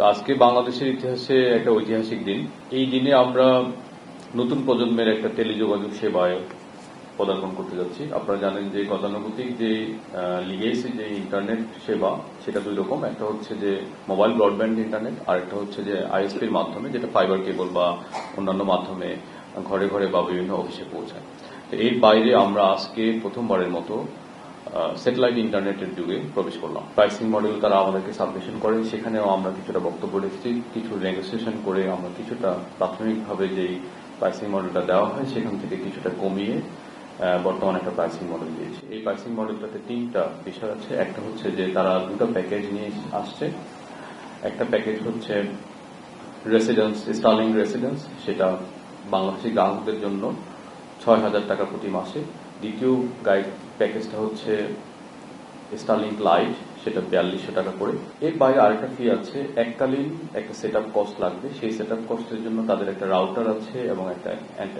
তো আজকে বাংলাদেশের ইতিহাসে একটা ঐতিহাসিক দিন। এই দিনে আমরা নতুন প্রজন্মের একটা টেলিযোগাযোগ সেবায় পদার্পণ করতে যাচ্ছি। আপনারা জানেন যে গতানুগতিক যে লিগেসি যে ইন্টারনেট সেবা, সেটা দুই রকম। একটা হচ্ছে যে মোবাইল ব্রডব্যান্ড ইন্টারনেট আর একটা হচ্ছে যে আইএসপির মাধ্যমে, যেটা ফাইবার কেবল বা অন্যান্য মাধ্যমে ঘরে ঘরে বা বিভিন্ন অফিসে পৌঁছায়। তো এর বাইরে আমরা আজকে প্রথমবারের মতো স্যাটেলাইট ইন্টারনেটের যুগে প্রবেশ করলাম। প্রাইসিং মডেল তারা আমাদেরকে সাবমিশন করে, সেখানেও আমরা কিছুটা বক্তব্য রেখেছি, কিছু নেগোসিয়েশন করে আমরা কিছুটা প্রাথমিকভাবে যেই প্রাইসিং মডেলটা দেওয়া হয়, সেখান থেকে কিছুটা কমিয়ে বর্তমানে একটা প্রাইসিং মডেল দিয়েছি। এই প্রাইসিং মডেলটাতে তিনটা বিষয় আছে। একটা হচ্ছে যে তারা দুটো প্যাকেজ নিয়ে আসছে। একটা প্যাকেজ হচ্ছে রেসিডেন্স স্টার্লিং রেসিডেন্স সেটা বাংলাদেশি গ্রাহকদের জন্য ছয় হাজার টাকা প্রতি মাসে। দ্বিতীয় গাইড প্যাকেজটা হচ্ছে স্টারলিংক লাইট সেটা বিয়াল্লিশশো টাকা করে। এর বাইরে আরেকটা ফি আছে, এককালীন একটা সেট আপ কস্ট লাগবে। সেই সেট আপ কস্টের জন্য তাদের একটা রাউটার আছে এবং একটা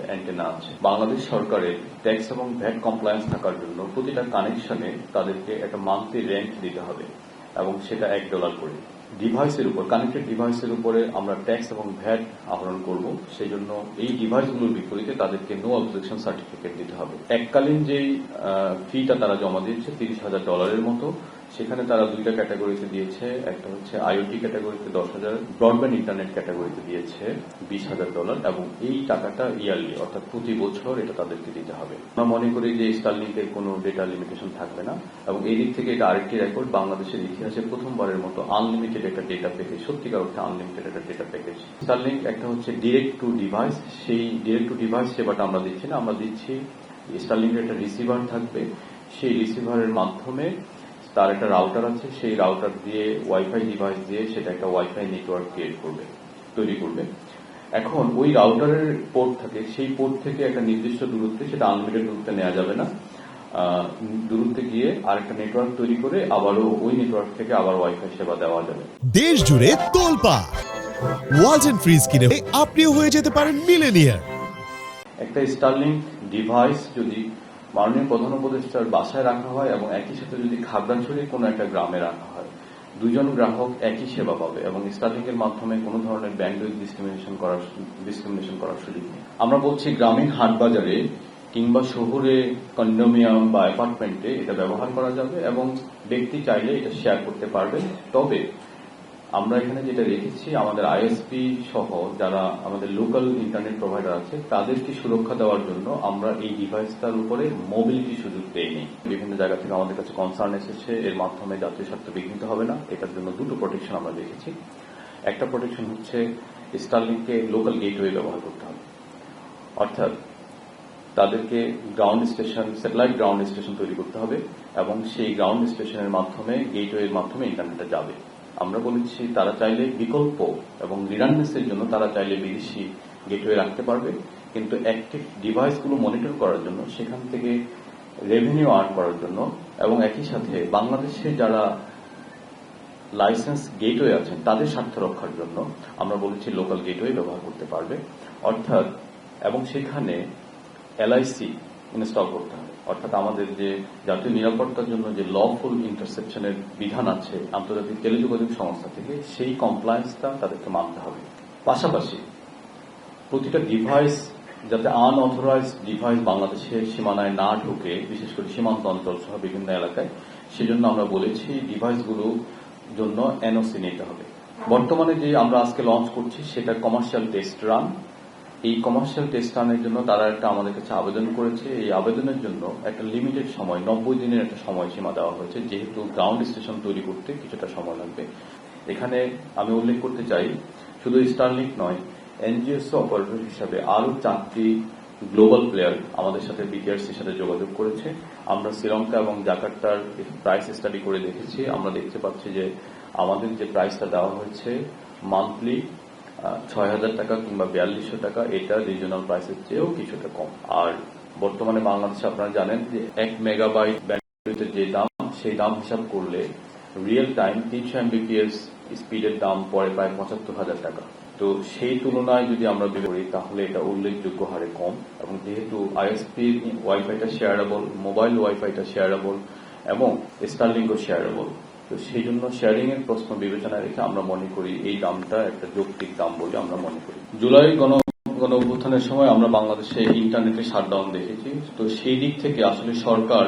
অ্যান্টেনা আছে। বাংলাদেশ সরকারের ট্যাক্স এবং ভ্যাট কমপ্লায়েন্স থাকার জন্য প্রতিটা কানেকশনে তাদেরকে একটা মান্থলি রেন্ট দিতে হবে এবং সেটা এক ডলার করে। ডিভাইসের উপর কানেক্টেড ডিভাইসের উপরে আমরা ট্যাক্স এবং ভ্যাট আহরণ করব। সেই জন্য এই ডিভাইসগুলোর বিপরীতে তাদেরকে নো অবজেকশন সার্টিফিকেট দিতে হবে। এককালীন যেই ফিটা তারা জমা দিয়েছে, তিরিশ হাজার ডলারের মতো সেখানে তারা দুইটা ক্যাটাগরিতে দিয়েছে। একটা হচ্ছে আইওটি ক্যাটাগরিতে দশ হাজার, ব্রডব্যান্ড ইন্টারনেট ক্যাটাগরিতে দিয়েছে বিশ হাজার ডলার এবং এই টাকাটা ইয়ারলি, অর্থাৎ প্রতি বছর এটা তাদেরকে দিতে হবে। আমরা মনে করি যে স্টারলিংকের কোনো ডেটা লিমিটেশন থাকবে না এবং এই দিক থেকে এটা আরেকটি রেকর্ড বাংলাদেশের ইতিহাসে প্রথমবারের মতো আনলিমিটেড একটা ডেটা প্যাকেজ সত্যিকার অর্থে আনলিমিটেড একটা ডেটা প্যাকেজ স্টারলিংক একটা হচ্ছে ডিরেক্ট টু ডিভাইস সেই ডিরেক্ট টু ডিভাইস সেবাটা আমরা দিচ্ছি না, আমরা দিচ্ছি স্টারলিংকের একটা রিসিভার থাকবে। সেই রিসিভারের মাধ্যমে তার একটা রাউটার আছে সেই রাউটার দিয়ে ওয়াইফাই ডিভাইস দিয়ে সেটা একটা ওয়াইফাই নেটওয়ার্ক ক্রিয়েট করবে তৈরি করবে। এখন ওই রাউটারের পোর্ট থাকে সেই পোর্ট থেকে একটা নির্দিষ্ট দূরত্বে সেটা আনলিমিটেড দূরত্বে নেওয়া যাবে না। দূরত্বে গিয়ে আরেকটা নেটওয়ার্ক তৈরি করে আবারও ওই নেটওয়ার্ক থেকে আবার ওয়াইফাই সেবা দেওয়া যাবে। দেশ জুড়ে তোলপা। ওয়ালটন ফ্রিজ কিনে আপনিও হয়ে যেতে পারেন মিলেনিয়ার একটা স্টারলিংক ডিভাইস যদি মাননীয় প্রধান উপদেষ্টার বাসায় রাখা হয় এবং একই সাথে যদি খাগড়াছড়ি কোনো একটা গ্রামে রাখা হয়, দুজন গ্রাহক একই সেবা পাবে এবং স্টারলিংকের মাধ্যমে কোনো ধরনের ব্যান্ডউইথ ডিসক্রিমিনেশন করার ডিসক্রিমিনেশন করার সুযোগ নেই। আমরা বলছি গ্রামীণ হাট বাজারে কিংবা শহরে কন্ডোমিয়াম বা অ্যাপার্টমেন্টে এটা ব্যবহার করা যাবে এবং ব্যক্তি চাইলে এটা শেয়ার করতে পারবে। তবে আমরা এখানে যেটা রেখেছি আমাদের আইএসপি সহ যারা আমাদের লোকাল ইন্টারনেট প্রোভাইডার আছে, তাদেরকে সুরক্ষা দেওয়ার জন্য আমরা এই ডিভাইসটার উপরে মোবিলিটি সুযোগ দেইনি বিভিন্ন জায়গা থেকে আমাদের কাছে কনসার্ন এসেছে, এর মাধ্যমে জাতীয় স্বার্থ বিঘ্নিত হবে না, এটার জন্য দুটো প্রোটেকশন আমরা দেখেছি। একটা প্রোটেকশন হচ্ছে স্টারলিংকে লোকাল গেটওয়ে ব্যবহার করতে হবে। অর্থাৎ তাদেরকে ground station satellite ground station তৈরি করতে হবে এবং সেই গ্রাউন্ড স্টেশনের মাধ্যমে গেটওয়ের মাধ্যমে ইন্টারনেটে যাবে। আমরা বলেছি, তারা চাইলে বিকল্প এবং রিডান্ডেন্সির জন্য তারা চাইলে বিদেশি গেটওয়ে রাখতে পারবে। কিন্তু অ্যাক্টিভ ডিভাইসগুলো মনিটর করার জন্য, সেখান থেকে রেভিনিউ আর্ন করার জন্য এবং একই সাথে বাংলাদেশে যারা লাইসেন্স গেটওয়ে আছেন, তাদের স্বার্থ রক্ষার জন্য আমরা বলেছি লোকাল গেটওয়ে ব্যবহার করতে পারবে। অর্থাৎ, এবং সেখানে এলআইসি ইনস্টল করতে হবে। অর্থাৎ আমাদের যে জাতীয় নিরাপত্তার জন্য যে লফুল ইন্টারসেপশনের বিধান আছে, আন্তর্জাতিক টেলিযোগাযোগ সংস্থা থেকে সেই কমপ্লায়েন্সটা তাদেরকে মানতে হবে। পাশাপাশি প্রতিটা ডিভাইস যাতে আনঅথরাইজ ডিভাইস বাংলাদেশের সীমানায় না ঢুকে, বিশেষ করে সীমান্ত অঞ্চল সহ বিভিন্ন এলাকায়, সেজন্য আমরা বলেছি ডিভাইসগুলো জন্য এনওসি নিতে হবে। বর্তমানে যে আমরা আজকে লঞ্চ করছি, সেটা কমার্শিয়াল টেস্ট রান এই কমার্শিয়াল টেস্ট রানের জন্য তারা একটা আমাদের কাছে আবেদন করেছে। এই আবেদনের জন্য একটা লিমিটেড সময়, নব্বই দিনের একটা সময়সীমা দেওয়া হয়েছে, যেহেতু গ্রাউন্ড স্টেশন তৈরি করতে কিছুটা সময় লাগবে। এখানে আমি উল্লেখ করতে চাই, শুধু স্টারলিংক নয় এনজিওসি অপারেটর হিসাবে আরও চারটি গ্লোবাল প্লেয়ার আমাদের সাথে বিটিআরসির সাথে যোগাযোগ করেছে। আমরা শ্রীলঙ্কা এবং জাকার্তার প্রাইস স্টাডি করে দেখেছি। আমরা দেখতে পাচ্ছি যে আমাদের যে প্রাইসটা দেওয়া হয়েছে মান্থলি ছয় হাজার টাকা কিংবা বিয়াল্লিশশো টাকা, এটা রিজনাল প্রাইসের চেয়েও কিছুটা কম। আর বর্তমানে বাংলাদেশে আপনারা জানেন যে এক মেগাবাইট ব্যান্ডউইথের যে দাম, সেই দাম হিসাব করলে রিয়েল টাইম তিনশো এমবিপিএস স্পিডের দাম পড়ে প্রায় পঁচাত্তর হাজার টাকা। তো সেই তুলনায় যদি আমরা করি, তাহলে এটা উল্লেখযোগ্য হারে কম। এবং যেহেতু আইএসপি ওয়াইফাইটা শেয়ারেবল মোবাইল ওয়াইফাইটা শেয়ারেবল এবং স্টারলিংও শেয়ারেবল তো সেই জন্য শেয়ারিং এর প্রশ্ন বিবেচনায় রেখে আমরা মনে করি এই দামটা একটা যৌক্তিক দাম বলে আমরা মনে করি। জুলাই গণ গণ অভ্যুত্থানের সময় আমরা বাংলাদেশে ইন্টারনেটে শাটডাউন দেখেছি। তো সেই দিক থেকে আসলে সরকার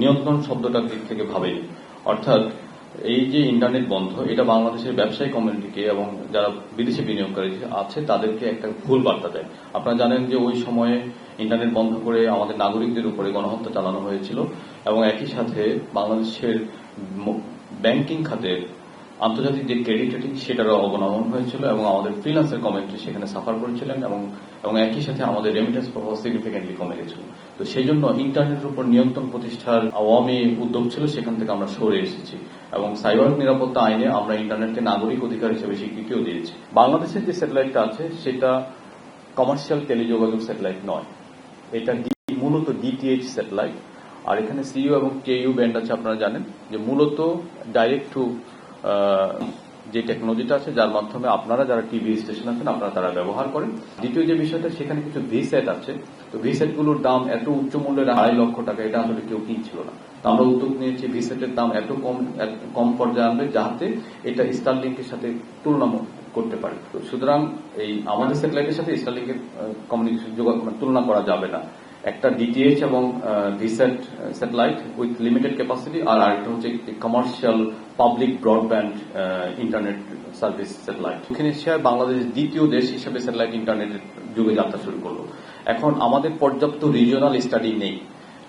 নিয়ন্ত্রণ শব্দটার দিক থেকে ভাবেনি। অর্থাৎ এই যে ইন্টারনেট বন্ধ, এটা বাংলাদেশের ব্যবসায়ী কমিউনিটিকে এবং যারা বিদেশি বিনিয়োগকারী আছে, তাদেরকে একটা ভুল বার্তা দেয়। আপনারা জানেন যে ওই সময়ে ইন্টারনেট বন্ধ করে আমাদের নাগরিকদের উপরে গণহত্যা চালানো হয়েছিল এবং একই সাথে বাংলাদেশের ব্যাংকিং খাতের আন্তর্জাতিক যে ক্রেডিট রেটিং সেটারও অবনমন হয়েছিল এবং আমাদের ফ্রিল্যান্সের কমিউনিটি সেখানে সাফার করেছিলেন এবং এবং একই সাথে আমাদের রেমিটেন্স প্রভাব সিগনিফিকেন্টলি কমে গেছিল। তো সেই জন্য ইন্টারনেটের উপর নিয়ন্ত্রণ প্রতিষ্ঠার আওয়ামী উদ্যোগ ছিল, সেখান থেকে আমরা সরে এসেছি এবং সাইবার নিরাপত্তা আইনে আমরা ইন্টারনেটকে নাগরিক অধিকার হিসেবে স্বীকৃতিও দিয়েছি। বাংলাদেশের যে স্যাটেলাইটটা আছে, সেটা কমার্শিয়াল টেলিযোগাযোগ স্যাটেলাইট নয়। এটা মূলত ডিটিএইচ স্যাটেলাইট আর এখানে সিইউ এবং কেইউ ব্যান্ড আছে, আপনারা জানেন, যে মূলত ডাইরেক্ট টু যে টেকনোলজিটা আছে, যার মাধ্যমে আপনারা যারা টিভি স্টেশন আছেন, আপনারা তারা ব্যবহার করেন। দ্বিতীয় যে বিষয়টা, সেখানে কিছু ভিসেট আছে। তো ভিসেটগুলোর দাম এত উচ্চ মূল্যের, আড়াই লক্ষ টাকা, এটা আসলে কেউ কিনছিল না। তো আমরা উদ্যোগ নিয়েছি ভিসেটের দাম এত কম কম পর্যায়ে আনবে যাতে এটা স্টারলিংকের সাথে তুলনা করতে পারে। সুতরাং এই আমাদের স্যাটেলাইটের সাথে স্টারলিংকের কমিউনিকেশন তুলনা করা যাবে না। একটা ডিটিএইচ এবং VSAT satellite with limited capacity আর আরেকটা হচ্ছে commercial public broadband internet service satellite দক্ষিণ এশিয়ায় বাংলাদেশ দ্বিতীয় দেশ হিসেবে স্যাটেলাইট ইন্টারনেটের যুগে যাত্রা শুরু করল। এখন আমাদের পর্যাপ্ত রিজিওনাল স্টাডি নেই।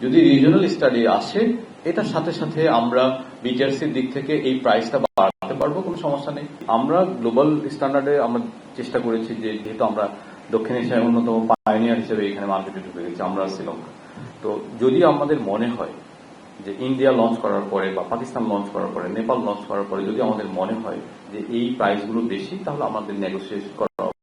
যদি রিজিওনাল স্টাডি আসে, এটার সাথে সাথে আমরা বিটিআরসির দিক থেকে এই প্রাইসটা বাড়াতে পারব, কোনো সমস্যা নেই। আমরা গ্লোবাল স্ট্যান্ডার্ডে আমরা চেষ্টা করেছি যে যেহেতু আমরা দক্ষিণ এশিয়ার অন্যতম পাইনিয়ার হিসেবে এখানে মার্কেটে ঢুকে গেছে, আমরা শ্রীলঙ্কা। তো যদি আমাদের মনে হয় যে ইন্ডিয়া লঞ্চ করার পরে বা পাকিস্তান লঞ্চ করার পরে নেপাল লঞ্চ করার পরে যদি আমাদের মনে হয় যে এই প্রাইসগুলো বেশি, তাহলে আমাদের নেগোসিয়েট করার